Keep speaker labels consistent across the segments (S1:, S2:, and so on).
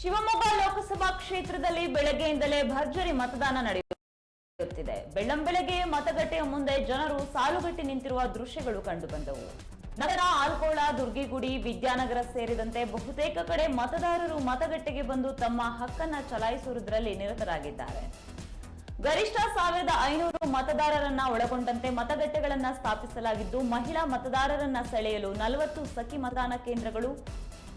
S1: ಶಿವಮೊಗ್ಗ ಲೋಕಸಭಾ ಕ್ಷೇತ್ರದಲ್ಲಿ ಬೆಳಗ್ಗೆಯಿಂದಲೇ ಭರ್ಜರಿ ಮತದಾನ ನಡೆಯುತ್ತಿದೆ. ಬೆಳ್ಳಂಬೆಳಗ್ಗೆ ಮತಗಟ್ಟೆಯ ಮುಂದೆ ಜನರು ಸಾಲುಗಟ್ಟಿ ನಿಂತಿರುವ ದೃಶ್ಯಗಳು ಕಂಡುಬಂದವು. ನಗರ ಆಲ್ಕೋಳ, ದುರ್ಗಿಗುಡಿ, ವಿದ್ಯಾನಗರ ಸೇರಿದಂತೆ ಬಹುತೇಕ ಕಡೆ ಮತದಾರರು ಮತಗಟ್ಟೆಗೆ ಬಂದು ತಮ್ಮ ಹಕ್ಕನ್ನ ಚಲಾಯಿಸುವುದರಲ್ಲಿ ನಿರತರಾಗಿದ್ದಾರೆ. ಗರಿಷ್ಠ ಸಾವಿರದ ಐನೂರು ಮತದಾರರನ್ನ ಒಳಗೊಂಡಂತೆ ಮತಗಟ್ಟೆಗಳನ್ನ ಸ್ಥಾಪಿಸಲಾಗಿದ್ದು, ಮಹಿಳಾ ಮತದಾರರನ್ನ ಸೆಳೆಯಲು ನಲವತ್ತು ಸಖಿ ಮತದಾನ ಕೇಂದ್ರಗಳು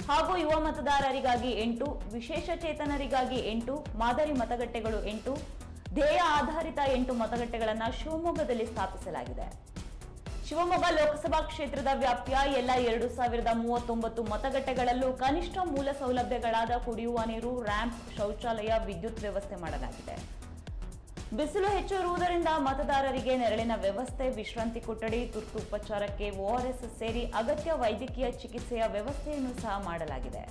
S1: ಹಾಗೂ ಯುವ ಮತದಾರರಿಗಾಗಿ ಎಂಟು, ವಿಶೇಷ ಚೇತನರಿಗಾಗಿ ಎಂಟು, ಮಾದರಿ ಮತಗಟ್ಟೆಗಳು ಎಂಟು, ಧ್ಯೇಯ ಆಧಾರಿತ ಎಂಟು ಮತಗಟ್ಟೆಗಳನ್ನು ಶಿವಮೊಗ್ಗದಲ್ಲಿ ಸ್ಥಾಪಿಸಲಾಗಿದೆ. ಶಿವಮೊಗ್ಗ ಲೋಕಸಭಾ ಕ್ಷೇತ್ರದ ವ್ಯಾಪ್ತಿಯ ಎಲ್ಲ ಎರಡು ಸಾವಿರದ ಮೂವತ್ತೊಂಬತ್ತು ಮತಗಟ್ಟೆಗಳಲ್ಲೂ ಕನಿಷ್ಠ ಮೂಲ ಸೌಲಭ್ಯಗಳಾದ ಕುಡಿಯುವ ನೀರು, ರ್ಯಾಂಪ್, ಶೌಚಾಲಯ, ವಿದ್ಯುತ್ ವ್ಯವಸ್ಥೆ ಮಾಡಲಾಗಿದೆ. ಬಿಸಿಲು ಹೆಚ್ಚು ಇರುವುದರಿಂದ ಮತದಾರರಿಗೆ ನೆರಳಿನ ವ್ಯವಸ್ಥೆ, ವಿಶ್ರಾಂತಿ ಕೊಠಡಿ, ತುರ್ತು ಉಪಚಾರಕ್ಕೆ ಓಆರ್ಎಸ್ ಸೇರಿ ಅಗತ್ಯ ವೈದ್ಯಕೀಯ ಚಿಕಿತ್ಸೆಯ ವ್ಯವಸ್ಥೆಯನ್ನು ಸಹ ಮಾಡಲಾಗಿದೆ.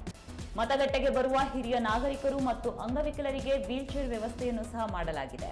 S1: ಮತಗಟ್ಟೆಗೆ ಬರುವ ಹಿರಿಯ ನಾಗರಿಕರು ಮತ್ತು ಅಂಗವಿಕಲರಿಗೆ ವೀಲ್ಚೇರ್ ವ್ಯವಸ್ಥೆಯನ್ನು ಸಹ ಮಾಡಲಾಗಿದೆ.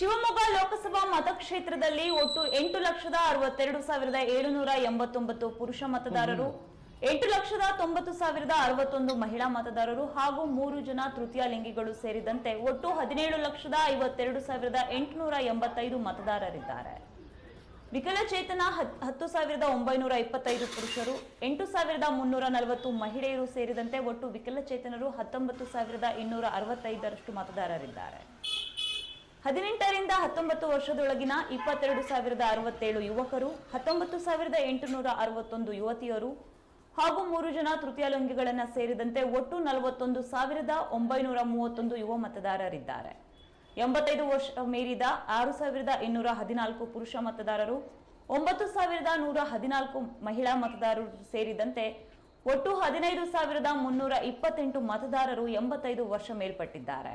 S1: ಶಿವಮೊಗ್ಗ ಲೋಕಸಭಾ ಮತಕ್ಷೇತ್ರದಲ್ಲಿ ಒಟ್ಟು ಎಂಟು ಲಕ್ಷದ ಅರವತ್ತೆರಡು ಸಾವಿರದ ಏಳುನೂರ ಎಂಬತ್ತೊಂಬತ್ತು ಪುರುಷ ಮತದಾರರು, ಎಂಟು ಲಕ್ಷದ ತೊಂಬತ್ತು ಸಾವಿರದ ಅರವತ್ತೊಂದು ಮಹಿಳಾ ಮತದಾರರು ಹಾಗೂ ಮೂರು ಜನ ತೃತೀಯ ಲಿಂಗಿಗಳು ಸೇರಿದಂತೆ ಒಟ್ಟು ಹದಿನೇಳು ಲಕ್ಷದ ಐವತ್ತೆರಡು ಸಾವಿರದ ಎಂಟುನೂರ ಎಂಬತ್ತೈದು ಮತದಾರರಿದ್ದಾರೆ. ವಿಕಲಚೇತನ ಹತ್- ಹತ್ತು ಸಾವಿರದ ಒಂಬೈನೂರ ಇಪ್ಪತ್ತೈದು ಪುರುಷರು, ಎಂಟು ಸಾವಿರದ ಮುನ್ನೂರ ನಲವತ್ತು ಮಹಿಳೆಯರು ಸೇರಿದಂತೆ ಒಟ್ಟು ವಿಕಲಚೇತನರು ಹತ್ತೊಂಬತ್ತು ಸಾವಿರದ ಇನ್ನೂರ ಅರವತ್ತೈದರಷ್ಟು ಮತದಾರರಿದ್ದಾರೆ. ಹದಿನೆಂಟರಿಂದ ಹತ್ತೊಂಬತ್ತು ವರ್ಷದೊಳಗಿನ ಇಪ್ಪತ್ತೆರಡು ಸಾವಿರದ ಅರವತ್ತೇಳು ಯುವಕರು, ಹತ್ತೊಂಬತ್ತು ಸಾವಿರದ ಎಂಟುನೂರ ಅರವತ್ತೊಂದು ಯುವತಿಯರು ಹಾಗೂ ಮೂರು ಜನ ತೃತೀಯ ಲಂಗಿಗಳನ್ನು ಸೇರಿದಂತೆ ಒಟ್ಟು ನಲವತ್ತೊಂದು ಸಾವಿರದ ಒಂಬೈನೂರ ಮೂವತ್ತೊಂದು ಯುವ ಮತದಾರರಿದ್ದಾರೆ. ಎಂಬತ್ತೈದು ವರ್ಷ ಮೀರಿದ ಆರು ಸಾವಿರದ ಇನ್ನೂರ ಹದಿನಾಲ್ಕು ಪುರುಷ ಮತದಾರರು, ಒಂಬತ್ತು ಸಾವಿರದ ನೂರ ಹದಿನಾಲ್ಕು ಮಹಿಳಾ ಮತದಾರರು ಸೇರಿದಂತೆ ಒಟ್ಟು ಹದಿನೈದು ಸಾವಿರದ ಮುನ್ನೂರ ಇಪ್ಪತ್ತೆಂಟು ಮತದಾರರು ಎಂಬತ್ತೈದು ವರ್ಷ ಮೇಲ್ಪಟ್ಟಿದ್ದಾರೆ.